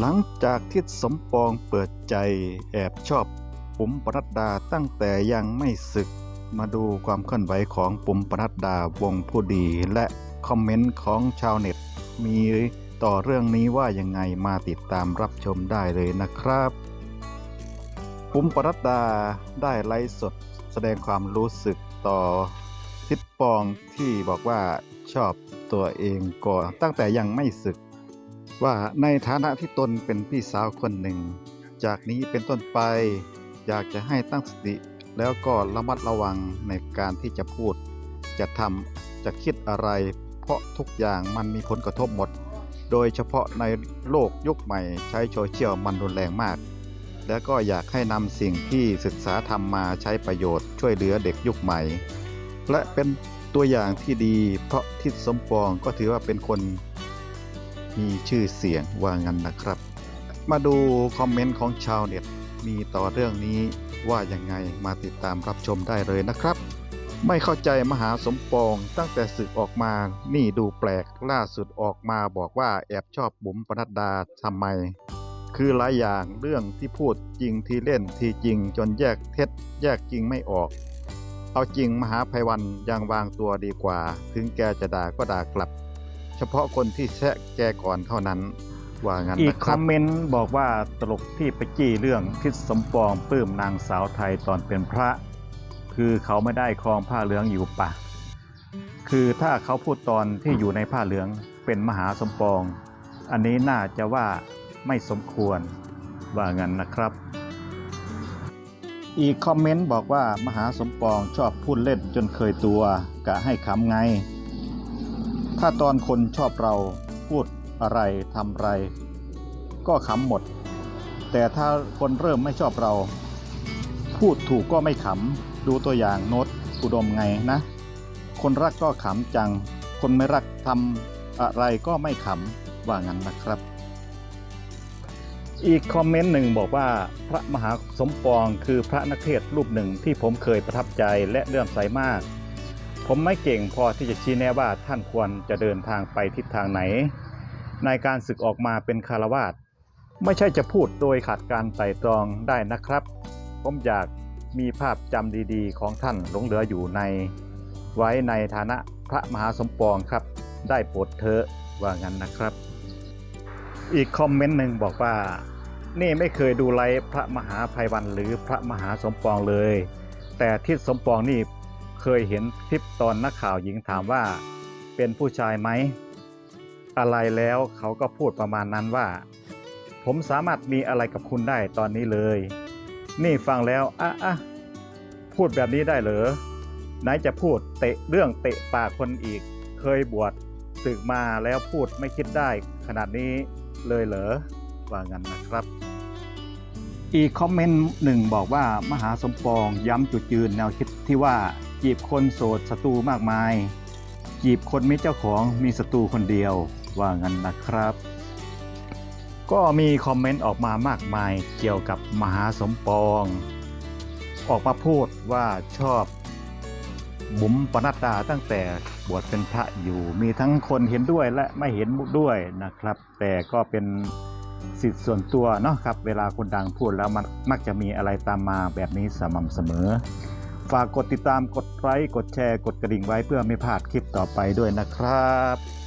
หลังจากทิศสมปองเปิดใจแอบชอบปุ๋มปนัดดาตั้งแต่ยังไม่ศึก มาดูความเคลื่อนไหวของปุ๋มปนัดดาวงผู้ดี และคอมเมนต์ของชาวเน็ต มีต่อเรื่องนี้ว่ายังไงมาติดตามรับชมได้เลยนะครับ ปุ๋มปนัดดาได้ไลฟ์สดแสดงความรู้สึกต่อทิศปองที่บอกว่าชอบตัวเองก่อนตั้งแต่ยังไม่ศึก ว่าในฐานะที่ตนเป็นพี่สาวคนหนึ่ง จากนี้เป็นต้นไป อยากจะให้ตั้งสติแล้วก็ระมัดระวังในการที่จะพูด จะทำจะคิดอะไร เพราะทุกอย่างมันมีผลกระทบหมด โดยเฉพาะในโลกยุคใหม่ใช้โซเชียลมันรุนแรงมาก แล้วก็อยากให้นำสิ่งที่ศึกษาทำมาใช้ประโยชน์ช่วยเหลือเด็กยุคใหม่ และเป็นตัวอย่างที่ดี เพราะทิศสมปองก็ถือว่าเป็นคน มีชื่อเสียงว่างั้นนะครับ มาดูคอมเมนต์ของชาวเน็ตมีต่อเรื่องนี้ว่ายังไงมาติดตามรับชมได้เลยนะครับ ไม่เข้าใจมหาสมปองตั้งแต่ศึกออกมา นี่ดูแปลกล่าสุดออกมาบอกว่าแอบชอบบุ๋มปนัดดาทำไม คือหลายอย่างเรื่องที่พูดจริงที่เล่นทีจริงจนแยกเท็จ แยกจริงไม่ออก เอาจริงมหาภัยวันยังวางตัวดีกว่า ถึงแกจะด่าก็ด่ากลับ เฉพาะคนที่แซะแกก่อนเท่านั้นว่างั้นอีกนะคครัอบมเมนต์บอกว่าตลกที่ไปจี้เรื่องทิศสมปองปลื้มนางสาวไทยตอนเป็นพระ คือเขาไม่ได้ครองผ้าเหลืองอยู่ปะ คือถ้าเขาพูดตอนที่อยู่ในผ้าเหลืองเป็นมหาสมปอง อันนี้น่าจะว่าไม่สมควรว่างั้นนะครับ อีกคอมเมนต์บอกว่ามหาสมปองชอบพูดเล่นจนเคยตัวกะให้ขำไง ถ้าตอนคนชอบเราพูดอะไรทำไร ก็ขำหมด แต่ถ้าคนเริ่มไม่ชอบเรา พูดถูกก็ไม่ขำ ดูตัวอย่างโน้ตอุดมไงนะ คนรักก็ขำจัง คนไม่รักทำอะไรก็ไม่ขำว่างั้นนะครับ อีกคอมเมนต์หนึ่งบอกว่าพระมหาสมปองคือพระนักเทศรูปหนึ่งที่ผมเคยประทับใจและเลื่อมใสมาก ผมไม่เก่งพอที่จะชี้แนะว่าท่านควรจะเดินทางไปทิศทางไหน ในการศึกออกมาเป็นคารวาสไม่ใช่จะพูดโดยขาดการไต่ตรองได้นะครับ ผมอยากมีภาพจำดีๆ ของท่านหลงเหลืออยู่ใน ไว้ในฐานะพระมหาสมปองครับ ได้โปรดเถอะว่างั้นนะครับ อีกคอมเมนต์หนึ่งบอกว่า นี่ไม่เคยดูไลฟ์พระมหาภัยวันหรือพระมหาสมปองเลย แต่ทิศสมปองนี่ เคยเห็นคลิปตอนนักข่าวหญิงถามว่า เป็นผู้ชายไหม อะไรแล้วเขาก็พูดประมาณนั้นว่า ผมสามารถมีอะไรกับคุณได้ตอนนี้เลย นี่ฟังแล้วอะอะพูดแบบนี้ได้เหรอไหนจะพูดเตะเรื่องเตะปากคนอีก เคยบวชศึกมาแล้วพูดไม่คิดได้ขนาดนี้เลยเหรอว่างั้นนะครับ อีกคอมเมนต์หนึ่งบอกว่ามหาสมปองย้ำจุดยืนแนวคิดที่ว่า จีบคนโสดศัตรูมากมาย จีบคนมีเจ้าของมีศัตรูคนเดียว ว่างั้นนะครับ ก็มีคอมเมนต์ออกมามากมายเกี่ยวกับมหาสมปอง ออกมาพูดว่าชอบบุ๋มปนัดดาตั้งแต่บวชเป็นพระอยู่ มีทั้งคนเห็นด้วยและไม่เห็นด้วยนะครับ แต่ก็เป็นสิทธิ์ส่วนตัวเนาะครับ เวลาคนดังพูดแล้วมันมักจะมีอะไรตามมาแบบนี้สม่ำเสมอ ฝากกดติดตามกดไลค์กดแชร์กดกระดิ่งไว้เพื่อไม่พลาดคลิปต่อไปด้วยนะครับ